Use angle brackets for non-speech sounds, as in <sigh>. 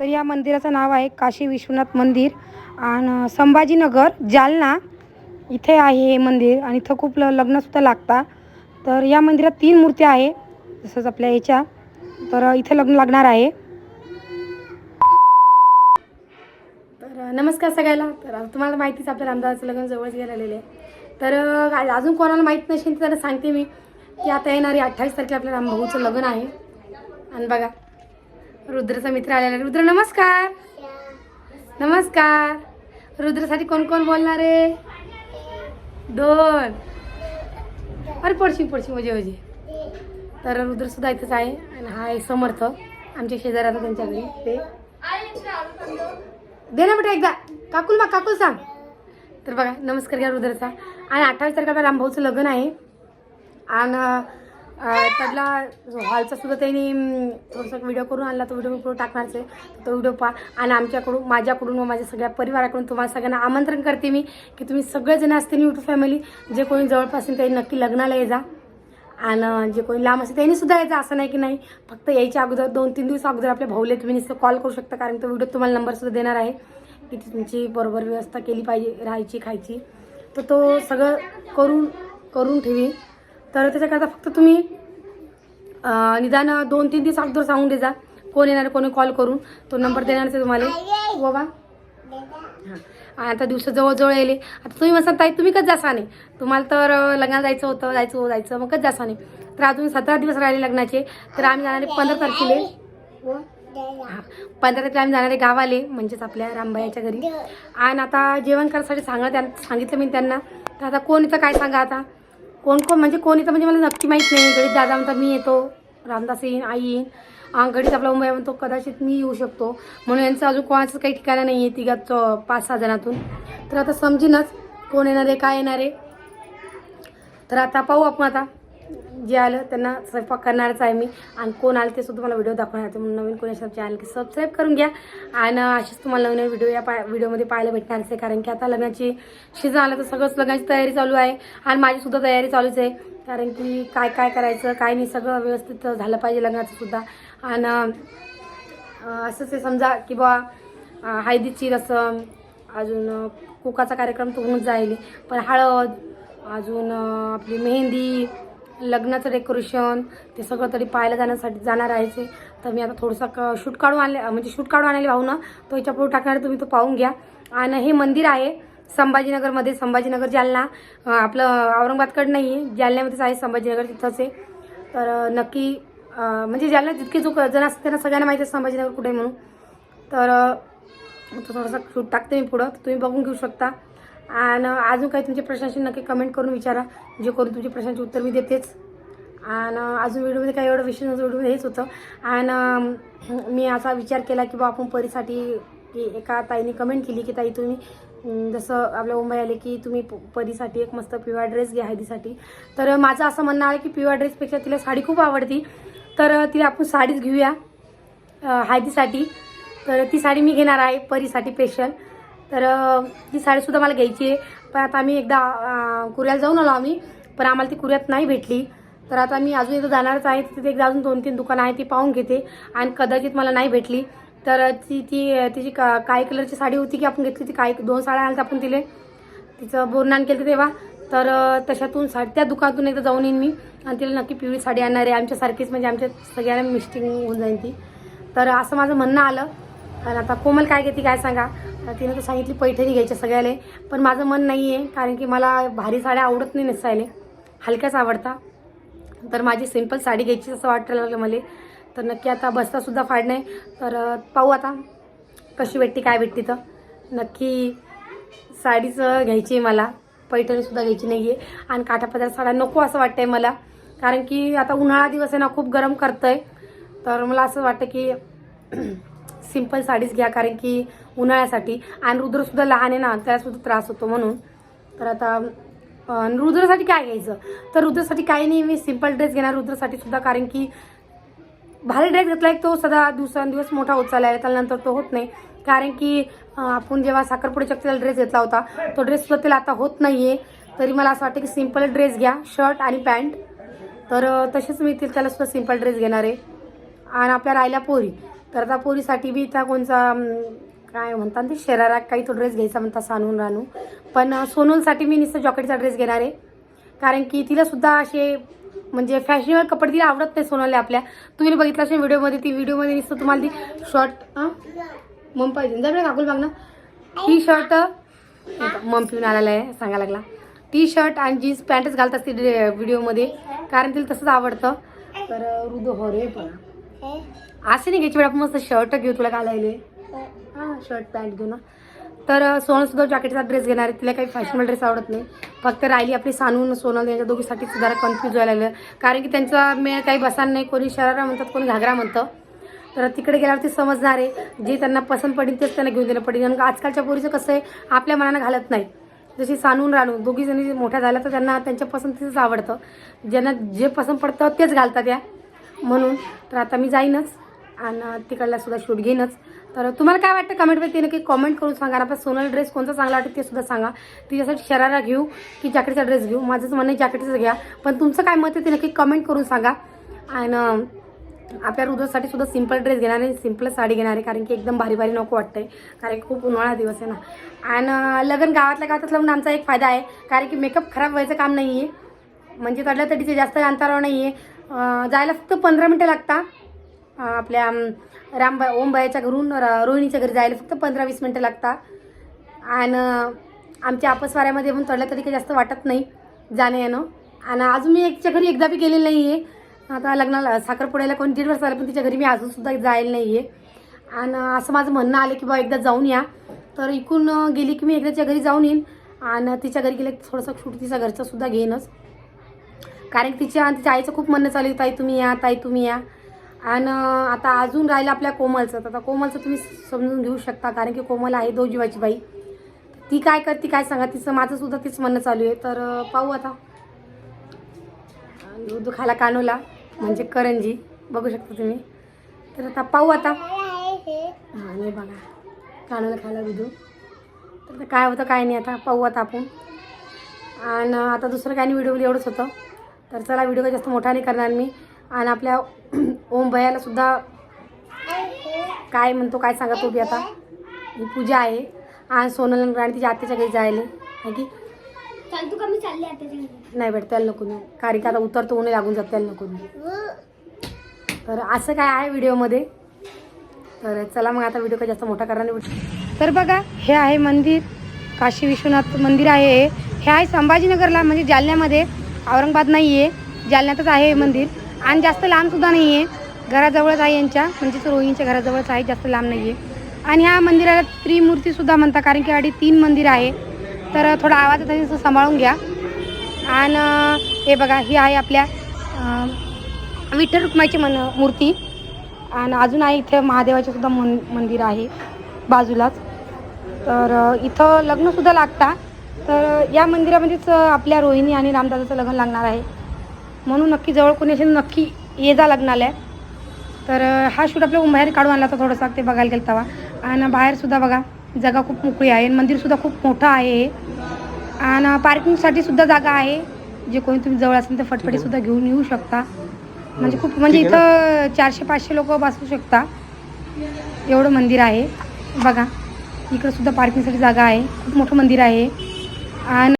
तर या मंदिराचं नाव आहे काशी विश्वनाथ मंदिर. आणि संभाजीनगर जालना इथे आहे हे मंदिर आणि इथं खूप ल लग्नसुद्धा लागतात तर या मंदिरात तीन मूर्त्या आहे जसंच आपल्या याच्या. तर इथे लग्न लागणार आहे. तर नमस्कार सगळ्याला. तर तुम्हाला माहितीच आपल्या रामदासाचं लग्न जवळच गेलं आलेलं आहे. तर अजून कोणाला माहीत नसेल तर सांगते मी की आता येणारी अठ्ठावीस तारखेला आपल्या रामभाऊचं लग्न आहे. आणि बघा रुद्रचा मित्र आलेला आहे. रुद्र नमस्कार. नमस्कार. रुद्रसाठी कोण कोण बोलणार आहे? दोन. अरे पडशी पडशी मजे म्हणजे, मजे म्हणजे. तर रुद्र सुद्धा इथंच आहे आणि हा आहे समर्थ आमच्या शेजारात त्यांच्या घरी. ते दे ना बेटा एकदा. काकुल मा काकुल सांग. तर बघा नमस्कार घ्या रुद्रचा. आणि अठ्ठावीस तारखेला रामभाऊचं लग्न आहे. आणि अं, त्यातला हॉलचा सुद्धा त्यांनी थोडंसं थोडासा व्हिडिओ करून आणला तो व्हिडिओ पुढे टाकणारच आहे. तो व्हिडिओ पहा. आणि आमच्याकडून माझ्याकडून व माझ्या सगळ्या परिवाराकडून तुम्हाला सगळ्यांना आमंत्रण करते मी की तुम्ही सगळेजण असते यूट्यूब फॅमिली जे कोणी जवळपास असेल त्यांनी नक्की लग्नाला ये जा. आणि जे कोणी लांब असेल त्यांनी सुद्धा यायचं असं नाही की नाही. फक्त यायच्या अगोदर दोन तीन दिवस अगोदर आपल्या भाऊले तुम्ही नुसतं कॉल करू शकता कारण तो व्हिडिओ तुम्हाला नंबरसुद्धा देणार आहे की तुमची बरोबर व्यवस्था केली पाहिजे राहायची खायची. तर तो सगळं करून करून ठेवी तर त्याच्याकरता फक्त तुम्ही निदान दोन तीन दिवस अगोदर सांगून दे जा. कोण येणार कोणी कॉल करून. तो नंबर देणारच आहे तुम्हाला. हो बाबा हां आता दिवस जवळजवळ येले आता तुम्ही म्हणसाल ताई तुम्ही कच जासा नाही? तुम्हाला तर लग्नाला जायचं होतं जायचं हो जायचं. मग कच जासा नाही? तर अजून सतरा दिवस राहिले लग्नाचे. तर आम्ही जाणारे पंधरा तारखेले. हां पंधरा तारखेला आम्ही जाणारे गावाले म्हणजेच आपल्या रामबाईच्या घरी. आणि आता जेवण करायसाठी सांगा त्यां सांगितलं मी त्यांना. तर आता कोण इथं काय सांगा आता? कोण कोण म्हणजे कोण येतं म्हणजे मला नक्की माहीत नाही. गणित दादा म्हणता मी येतो. रामदास येईन आई येईन. गणित आपला मुंबई म्हणतो कदाचित मी येऊ शकतो. म्हणून यांचं अजून कोणाचं काही ठिकाणं नाही आहे तिघा पाच सहा जणातून. तर आता समजीनच कोण येणार आहे काय येणार आहे. तर आता पाहू आपण आता. जे आलं त्यांना स्वयंपाक करणारच आहे मी. आणि कोण आलं ते सुद्धा तुम्हाला व्हिडिओ दाखवणार आहे. म्हणून नवीन कोणी असेल चॅनल की सबस्क्राईब करून घ्या. आणि असेच तुम्हाला नवीन व्हिडिओ या पा व्हिडिओमध्ये पाहायला भेटणारच आहे. कारण की आता लग्नाची सीझन आलं तर सगळंच लग्नाची तयारी चालू आहे. आणि माझी सुद्धा तयारी चालूच आहे. कारण की काय काय करायचं काय नाही सगळं व्यवस्थित झालं पाहिजे लग्नाचं सुद्धा. आणि असंच आहे समजा की बा हळदीची रसम अजून कुकाचा कार्यक्रम तो होऊन जाईल. पण हळद अजून आपली मेहंदी लग्नाचं डेकोरेशन ते सगळं तरी पाहायला जाण्यासाठी जाणार आहे तर मी आता थोडंसं क शूट काढून आणले म्हणजे शूट काढून आणले भाऊ ना तो याच्यापुढे टाकणार तुम्ही तो पाहून घ्या. आणि हे मंदिर आहे संभाजीनगरमध्ये संभाजीनगर जालना. आपलं औरंगाबादकडे नाही आहे जालन्यामध्येच आहे संभाजीनगर तिथंच आहे. तर नक्की म्हणजे जालना जितके जो जण असतात त्यांना सगळ्यांना माहिती आहे संभाजीनगर कुठे म्हणून. तर थोडंसं शूट टाकते मी पुढं. तुम्ही बघून घेऊ शकता. आणि अजून काही तुमचे प्रश्नांची नक्की कमेंट करून विचारा. जे करून तुमच्या प्रश्नांचे उत्तर मी देतेच. आणि अजून व्हिडिओमध्ये काही एवढं विशेष नव्हतं व्हिडिओमध्ये हेच होतं. आणि मी असा विचार केला की बा आपण परीसाठी एका ताईने कमेंट केली की ताई तुम्ही जसं आपल्या मुंबई आले की तुम्ही प- परीसाठी एक मस्त पिवळा ड्रेस घ्या हळदीसाठी. तर माझं असं म्हणणं आहे की पिवळा ड्रेसपेक्षा तिला साडी खूप आवडती. तर तिला आपण साडीच घेऊया हळदीसाठी. तर ती साडी मी घेणार आहे परीसाठी स्पेशल तर ही ती साडीसुद्धा मला घ्यायची आहे. पण आता आम्ही एकदा कुऱ्याला जाऊन आलो आम्ही पण आम्हाला ती कुऱ्यात नाही भेटली. तर आता मी अजून एकदा जाणारच आहे. तिथे एकदा अजून दोन तीन दुकानं आहे ती पाहून घेते. आणि कदाचित मला नाही भेटली. तर ती ती तिची का काय कलरची साडी होती की आपण घेतली ती काय दोन साड्या आल्या आपण तिले. तिचं बोरनान केलं तेव्हा. तर तशातून साडी त्या दुकानातून एकदा जाऊन येईन मी. आणि तिला नक्की पिवळी साडी आणणार आहे. आमच्यासारखीच म्हणजे आमच्या सगळ्यांना मिस्टिंग होऊन जाईल ती. तर असं माझं म्हणणं आलं. आणि आता कोमल काय घेते काय सांगा. तर तिने तर सांगितली पैठणी घ्यायच्या सगळ्याले. पण माझं मन नाही आहे कारण की मला भारी साड्या आवडत नाही नेसायले. हलक्याच आवडता. तर माझी सिंपल साडी घ्यायची असं वाटायला लागलं मला. तर नक्की आता बस्तासुद्धा नाही तर पाहू आता कशी भेटते काय भेटते तर. नक्की साडीच घ्यायची आहे मला. पैठणीसुद्धा घ्यायची नाही आहे आणि काठापदार साड्या नको असं वाटतंय मला. कारण की आता उन्हाळा दिवस आहे ना खूप गरम करतंय. तर मला असं वाटतं की सिंपल साडीच घ्या कारण की उन्हाळ्यासाठी. आणि रुद्रसुद्धा लहान आहे ना त्यालासुद्धा त्रास होतो म्हणून. तर आता रुद्रासाठी रुद्रसाठी काय घ्यायचं? तर रुद्रसाठी काही नाही मी सिंपल ड्रेस घेणार रुद्रसाठी सुद्धा कारण की भारी ड्रेस घेतला एक तो सदा दिवसांदिवस मोठा होत चालला आहे त्यानंतर तो होत नाही. कारण की आपण जेव्हा साखरपुड्याच्या त्याला ड्रेस घेतला होता तो ड्रेस सुद्धा त्याला आता होत नाही आहे तरी मला असं वाटतं की सिंपल ड्रेस घ्या शर्ट आणि पॅन्ट. तर तसेच मी त्याला सुद्धा सिंपल ड्रेस घेणार आहे. आणि आपल्या राहिल्या पोरी. तर आता पोरीसाठी बी त्या कोणचा काय म्हणतात ते शरारा काही तो ड्रेस घ्यायचा म्हणता सानून रानू. पण सोनूलसाठी मी नुसतं जॉकेटचा ड्रेस घेणार आहे. कारण की तिला सुद्धा असे म्हणजे फॅशनेबल कपडे तिला आवडत नाही सोनाले आपल्या. तुम्ही बघितलं असेल व्हिडिओमध्ये ती व्हिडिओमध्ये नुसतं तुम्हाला ती शॉर्ट मम पाहिजे जा बरं काकूल बघ ना टी शर्ट मम पिऊन आलेला आहे सांगायला लागला. टी शर्ट आणि जीन्स पॅन्टच घालत असते व्हिडिओमध्ये. कारण तिला तसंच आवडतं. तर रुदो हो रे पण. असे नाही घ्यायची वेळ आपण मस्त शर्ट घेऊ तुला घालायले हां शर्ट पॅन्ट घेऊ ना तर सोनल सुद्धा जॅकेटचा ड्रेस घेणार आहे. तिला काही फॅशनेबल ड्रेस आवडत नाही. फक्त राहिली आपली सानून सोनल यांच्या दोघीसाठी जरा कन्फ्यूज व्हायला लागलं. कारण की त्यांचा मेळ काही बसान नाही. कोणी शरारा म्हणतात कोणी घागरा म्हणतं. तर तिकडे गेल्यावरती समजणार आहे. जे त्यांना पसंत पडेल तेच त्यांना घेऊन दिलं पडेल कारण का आजकालच्या पोरीचं कसं आहे आपल्या मनानं घालत नाही. जशी सानून रानून दोघी जणी मोठ्या झाल्या तर त्यांना त्यांच्या पसंतीचंच आवडतं. ज्यांना जे पसंत पडतं तेच घालतात या. म्हणून. तर आता मी जाईनच आणि तिकडला सुद्धा शूट घेईनच. तर तुम्हाला काय वाटतं कमेंटमध्ये नक्की कमेंट करून सांगा. आणि सोनल ड्रेस कोणता चांगला वाटतं ते सुद्धा सांगा. तिच्यासाठी शरारा घेऊ की जॅकेटचा ड्रेस घेऊ. माझंच म्हणणं आहे जॅकेटचं घ्या. पण तुमचं काय मत आहे ते नक्की कमेंट करून सांगा. आणि आपल्या हृदयासाठी सुद्धा सिंपल ड्रेस घेणार आहे. सिंपल साडी घेणार आहे. कारण की एकदम भारी भारी नको वाटतंय. कारण की खूप उन्हाळा दिवस आहे ना. आणि लग्न गावातल्या गावातच लावून आमचा एक फायदा आहे. कारण की मेकअप खराब व्हायचं काम नाही आहे म्हणजे तडल्या तडीचे जास्त अंतरावर नाही आहे जायला फक्त पंधरा मिनटं लागतात. आपल्या अं, रामबा ओमबाईच्या घरून रोहिणीच्या घरी जायला फक्त पंधरा वीस मिनटं लागतात. आणि आमच्या आपसवाऱ्यामध्ये पण चढलं तरी काही जास्त वाटत नाही जाणं येणं. आणि अजून मी एकच्या घरी एकदा बी गेलेलं नाही आहे आता लग्नाला साखरपुड्याला कोण दीड वर्ष झालं पण तिच्या घरी मी अजूनसुद्धा जायला नाही आहे आणि असं माझं म्हणणं आलं की बा एकदा जाऊन या. तर इकून गेली की मी एकदाच्या घरी जाऊन येईन. आणि तिच्या घरी गेले थोडंसं शूट तिच्या घरचंसुद्धा घेईनच. कारण की तिच्या तिच्या आईचं खूप म्हणणं चालू आहे ताई तुम्ही या ताई तुम्ही या. आणि आता अजून राहिलं आपल्या कोमलचं. तर आता कोमलचं तुम्ही समजून घेऊ शकता कारण की कोमल आहे दो जीवाची बाई. ती काय करते काय सांगा तिचं माझं सुद्धा तीच म्हणणं चालू आहे. तर पाहू आता. आणि दूध खायला कानोला म्हणजे करंजी. बघू शकता तुम्ही. तर आता पाहू आता. हां नाही बघा. कानोला खायला दूध. तर काय होतं काय नाही आता पाहू आता आपण. आणि आता दुसरं काय नाही व्हिडिओमध्ये एवढंच होतं. तर चला व्हिडिओ काही जास्त मोठा नाही करणार मी. आणि आपल्या <clears throat> ओम भैयाला सुद्धा काय म्हणतो काय सांगा तो बी आता? ही पूजा आहे. आणि सोनल राणी तिच्या आत्याच्या घरी जायला. आहे की? चाल तू कमी चालली आता त्याच्यामध्ये. नाही भेट त्याला नको नेऊ कारण की आता उतरतो ऊन लागून जात त्याला नको तर असं काय आहे व्हिडिओमध्ये? तर चला मग आता व्हिडिओ काही जास्त मोठा करणार नाही. तर बघा हे आहे मंदिर. काशी विश्वनाथ मंदिर आहे हे. हे आहे संभाजीनगरला म्हणजे जालन्यामध्ये. औरंगाबाद नाही आहे जालन्यातच आहे हे मंदिर. आणि जास्त लांबसुद्धा नाही आहे घराजवळच आहे यांच्या म्हणजेच रोहिणीच्या घराजवळच आहे जास्त लांब नाही आहे आणि ह्या मंदिराला त्रिमूर्तीसुद्धा म्हणतात कारण की आधी तीन मंदिर आहे. तर थोडा आवाज येतो तसं सांभाळून घ्या. आणि हे बघा ही आहे आपल्या विठ्ठल रुक्माईची मन मूर्ती. आणि अजून आहे इथे महादेवाचे सुद्धा मन मंदिर आहे बाजूलाच. तर इथं लग्नसुद्धा लागता. तर या मंदिरामध्येच आपल्या रोहिणी आणि रामदादाचं लग्न लागणार आहे. म्हणून नक्की जवळ कोणी असेल नक्की ये जा लग्नाला तर हा शूट आपल्या बाहेर काढून आणला होता थोडासा ते बघायला गेलं तेव्हा. आणि बाहेरसुद्धा बघा जागा खूप मोकळी आहे मंदिरसुद्धा खूप मोठं आहे आणि पार्किंगसाठी सुद्धा जागा आहे. जे कोणी तुम्ही जवळ असेल तर फटफटीसुद्धा घेऊन येऊ शकता. म्हणजे खूप म्हणजे इथं चारशे पाचशे लोक बसू शकता. एवढं मंदिर आहे. बघा इकडं सुद्धा पार्किंगसाठी जागा आहे. खूप मोठं मंदिर आहे आणि